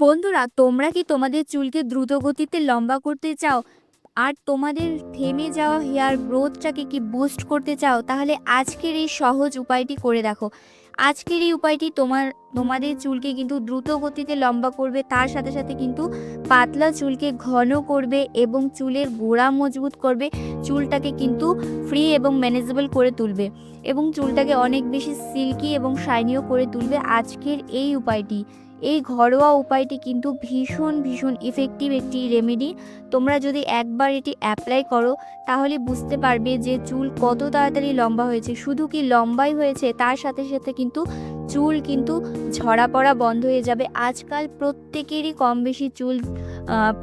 বন্ধুরা, তোমরা কি তোমাদের চুলকে দ্রুত গতিতে লম্বা করতে চাও? আর তোমাদের থেমে যাওয়া হেয়ার গ্রোথটাকে কি বুস্ট করতে চাও? তাহলে আজকের এই সহজ উপায়টি করে দেখো। আজকের এই উপায়টি তোমার, তোমাদের চুলকে কিন্তু দ্রুত গতিতে লম্বা করবে, তার সাথে সাথে কিন্তু পাতলা চুলকে ঘন করবে এবং চুলের গোড়া মজবুত করবে, চুলটাকে কিন্তু ফ্রি এবং ম্যানেজেবল করে তুলবে এবং চুলটাকে অনেক বেশি সিল্কি এবং শাইনিও করে তুলবে আজকের এই উপায়টি। এই ঘরোয়া উপায়টি কিন্তু ভীষণ ভীষণ ইফেক্টিভ একটি রেমেডি তোমরা যদি একবার এটি অ্যাপ্লাই করো, তাহলে বুঝতে পারবে যে চুল কত তাড়াতাড়ি লম্বা হয়েছে। শুধু কি লম্বাই হয়েছে, তার সাথে সাথে কিন্তু চুল কিন্তু ঝরা পড়া বন্ধ হয়ে যাবে। আজকাল প্রত্যেকেরই কম বেশি চুল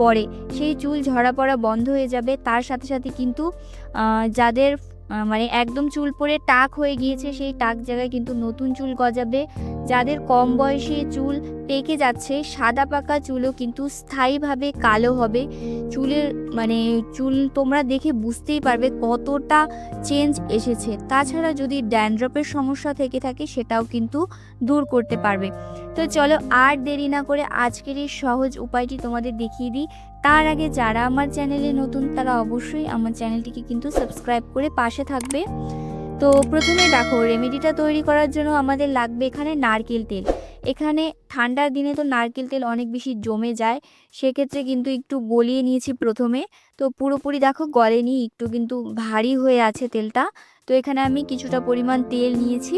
পড়ে। সেই চুল ঝরা পড়া বন্ধ হয়ে যাবে। তার সাথে সাথে কিন্তু যাদের মানে একদম চুল পরে টাক হয়ে গিয়েছে, সেই টাক জায়গায় কিন্তু নতুন চুল গজাবে। যাদের কম বয়সে চুল পেকে যাচ্ছে, সাদা পাকা চুলও কিন্তু স্থায়ীভাবে কালো হবে। চুলের মানে চুল তোমরা দেখে বুঝতেই পারবে কতটা চেঞ্জ এসেছে। তাছাড়া যদি ড্যান্ড্রপের সমস্যা থেকে থাকে, সেটাও কিন্তু দূর করতে পারবে। তো চলো আর দেরি না করে আজকের এই সহজ উপায়টি তোমাদের দেখিয়ে দিই। তার আগে যারা আমার চ্যানেলে নতুন, তারা অবশ্যই আমার চ্যানেলটিকে কিন্তু সাবস্ক্রাইব করে পাশে থাকবে। তো প্রথমে দেখো রেমেডিটা তৈরি করার জন্য আমাদের লাগবে এখানে নারকেল তেল। এখানে ঠান্ডার দিনে তো নারকেল তেল অনেক বেশি জমে যায়, সেক্ষেত্রে কিন্তু একটু গলিয়ে নিয়েছি প্রথমে। তো পুরোপুরি দেখো গলেনি, একটু কিন্তু ভারী হয়ে আছে তেলটা। তো এখানে আমি কিছুটা পরিমাণ তেল নিয়েছি।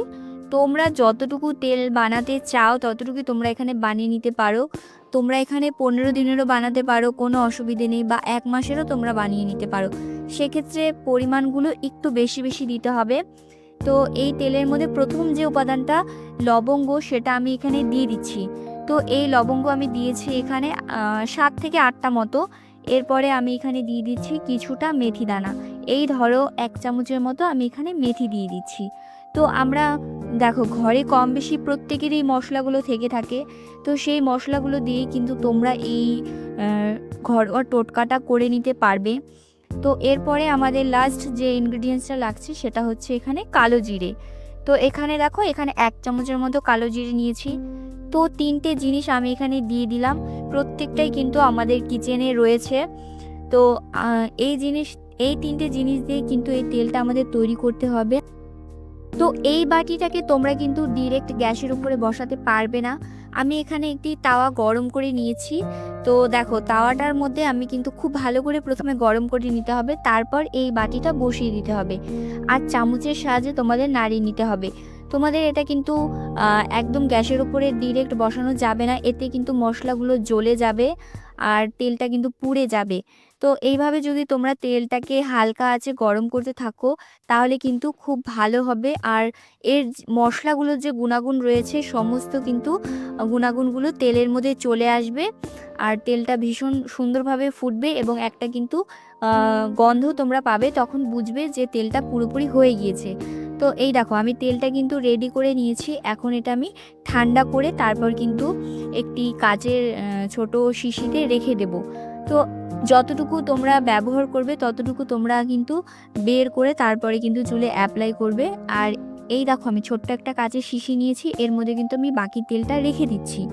তোমরা যতটুকু তেল বানাতে চাও ততটুকু তোমরা এখানে বানিয়ে নিতে পারো। তোমরা এখানে পনেরো দিনেরও বানাতে পারো, কোনো অসুবিধে নেই বা এক মাসেরও তোমরা বানিয়ে নিতে পারো। সেক্ষেত্রে পরিমাণগুলো একটু বেশি বেশি দিতে হবে। তো এই তেলের মধ্যে প্রথম যে উপাদানটা, লবঙ্গ, সেটা আমি এখানে দিয়ে দিচ্ছি। তো এই লবঙ্গ আমি দিয়েছি এখানে সাত থেকে আটটা মতো। এরপরে আমি এখানে দিয়ে দিচ্ছি কিছুটা মেথি দানা। এই ধরো এক চামচের মতো আমি এখানে মেথি দিয়ে দিচ্ছি। তো আমরা দেখো, ঘরে কম বেশি প্রত্যেকেরই মশলাগুলো থেকে থাকে। তো সেই মশলাগুলো দিয়েই কিন্তু তোমরা এই ঘরোয়া টোটকাটা করে নিতে পারবে। তো এরপরে আমাদের লাস্ট যে ইনগ্রিডিয়েন্টসটা লাগছে, সেটা হচ্ছে এখানে কালো জিরে। তো এখানে দেখো, এখানে এক চামচের মতো কালো জিরে নিয়েছি। তো তিনটে জিনিস আমি এখানে দিয়ে দিলাম। প্রত্যেকটাই কিন্তু আমাদের কিচেনে রয়েছে। তো এই জিনিস, এই তিনটে জিনিস দিয়ে কিন্তু এই তেলটা আমাদের তৈরি করতে হবে। তো এই বাটিটাকে তোমরা কিন্তু ডিরেক্ট গ্যাসের উপরে বসাতে পারবে না। আমি এখানে একটি তাওয়া গরম করে নিয়েছি। তো দেখো, তাওয়াটার মধ্যে আমি কিন্তু খুব ভালো করে প্রথমে গরম করে নিতে হবে, তারপর এই বাটিটা বসিয়ে দিতে হবে। আর চামচের সাহায্যে তোমাদের নাড়িয়ে নিতে হবে। তোমাদের এটা কিন্তু একদম গ্যাসের উপরে ডিরেক্ট বসানো যাবে না, এতে কিন্তু মশলাগুলো জ্বলে যাবে আর তেলটা কিন্তু পুড়ে যাবে। তো এইভাবে যদি তোমরা তেলটাকে হালকা আছে গরম করতে থাকো তাহলে কিন্তু খুব ভালো হবে। আর এর মশলাগুলোর যে গুণাগুণ রয়েছে সমস্ত কিন্তু গুণাগুণগুলো তেলের মধ্যে চলে আসবে। আর তেলটা ভীষণ সুন্দরভাবে ফুটবে এবং একটা কিন্তু গন্ধ তোমরা পাবে তখন বুঝবে যে তেলটা পুরোপুরি হয়ে গিয়েছে। তো এই দেখো আমি তেলটা কিন্তু রেডি করে নিয়েছি। এখন এটা আমি ঠান্ডা করে তারপর কিন্তু একটি আহ, ছোট শিশিতে রেখে দেব। তো যতটুকু তোমরা ব্যবহার করবে, ততটুকু তোমরা কিন্তু বের করে তারপরে কিন্তু চুলে অ্যাপ্লাই করবে। আর এই দেখো, আমি ছোট্ট একটা কাচের শিশি নিয়েছি, এর মধ্যে কিন্তু আমি বাকি তেলটা রেখে দিচ্ছি।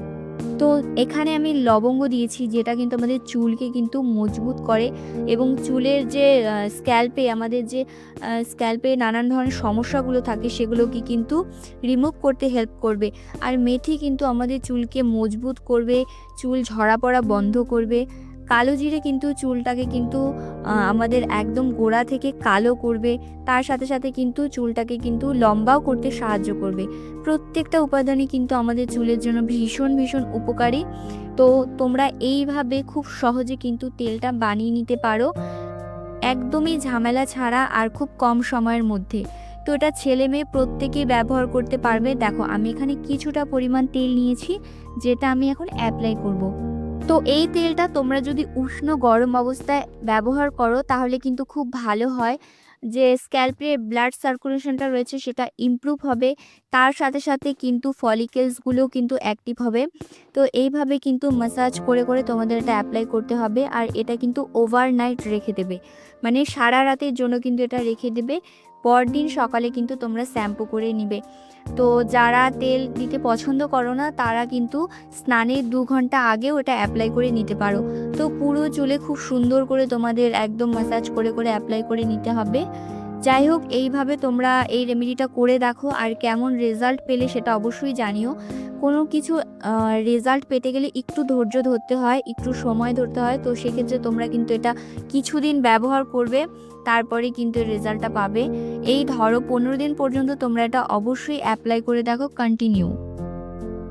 তো এখানে আমি লবঙ্গ দিয়েছি, যেটা কিন্তু আমাদের চুলকে কিন্তু মজবুত করে এবং চুলের যে স্ক্যাল্পে আমাদের যে স্ক্যাল্পে নানান ধরনের সমস্যাগুলো থাকে, সেগুলোকে কিন্তু রিমুভ করতে হেল্প করবে। আর মেথি কিন্তু আমাদের চুলকে মজবুত করবে, চুল ঝরা পড়া বন্ধ করবে। কালো জিরে কিন্তু চুলটাকে কিন্তু আমাদের একদম গোড়া থেকে কালো করবে। তার সাথে সাথে কিন্তু চুলটাকে কিন্তু লম্বাও করতে সাহায্য করবে। প্রত্যেকটা উপাদানই কিন্তু আমাদের চুলের জন্য ভীষণ ভীষণ উপকারী। তো তোমরা এইভাবে খুব সহজে কিন্তু তেলটা বানিয়ে নিতে পারো। একদমই ঝামেলা ছাড়া আর খুব কম সময়ের মধ্যে। তো এটা ছেলে মেয়ে প্রত্যেকেই ব্যবহার করতে পারবে। দেখো, আমি এখানে কিছুটা পরিমাণ তেল নিয়েছি, যেটা আমি এখন অ্যাপ্লাই করব। তো এই তেলটা তোমরা যদি উষ্ণ গরম অবস্থায় ব্যবহার করো, তাহলে কিন্তু খুব ভালো হয়। যে স্ক্যাল্পে ব্লাড সার্কুলেশনটা রয়েছে, সেটা ইমপ্রুভ হবে। তার সাথে সাথে কিন্তু ফলিকেলসগুলো কিন্তু অ্যাক্টিভ হবে। তো এইভাবে কিন্তু ম্যাসাজ করে করে তোমাদের এটা অ্যাপ্লাই করতে হবে। আর এটা কিন্তু ওভারনাইট রেখে দেবে। মানে সারা রাতের জন্য কিন্তু এটা রেখে দেবে। পরদিন সকালে কিন্তু তোমরা শ্যাম্পু করে নিবে। তো যারা তেল দিতে পছন্দ করো না, তারা কিন্তু স্নানের দু ঘণ্টা আগেও ওটা অ্যাপ্লাই করে নিতে পারো। তো পুরো চুলে খুব সুন্দর করে তোমাদের একদম ম্যাসাজ করে করে অ্যাপ্লাই করে নিতে হবে। যাই হোক, এইভাবে তোমরা এই রেমেডিটা করে দেখো আর কেমন রেজাল্ট পেলে সেটা অবশ্যই জানিও। কোনো কিছু রেজাল্ট পেতে গেলে একটু ধৈর্য ধরতে হয়, একটু সময় ধরতে হয়, তো সেক্ষেত্রে তোমরা কিন্তু এটা কিছুদিন ব্যবহার করবে, তারপরে কিন্তু রেজাল্টটা পাবে। এই ধরো পনেরো দিন পর্যন্ত তোমরা এটা অবশ্যই অ্যাপ্লাই করে দেখো কন্টিনিউ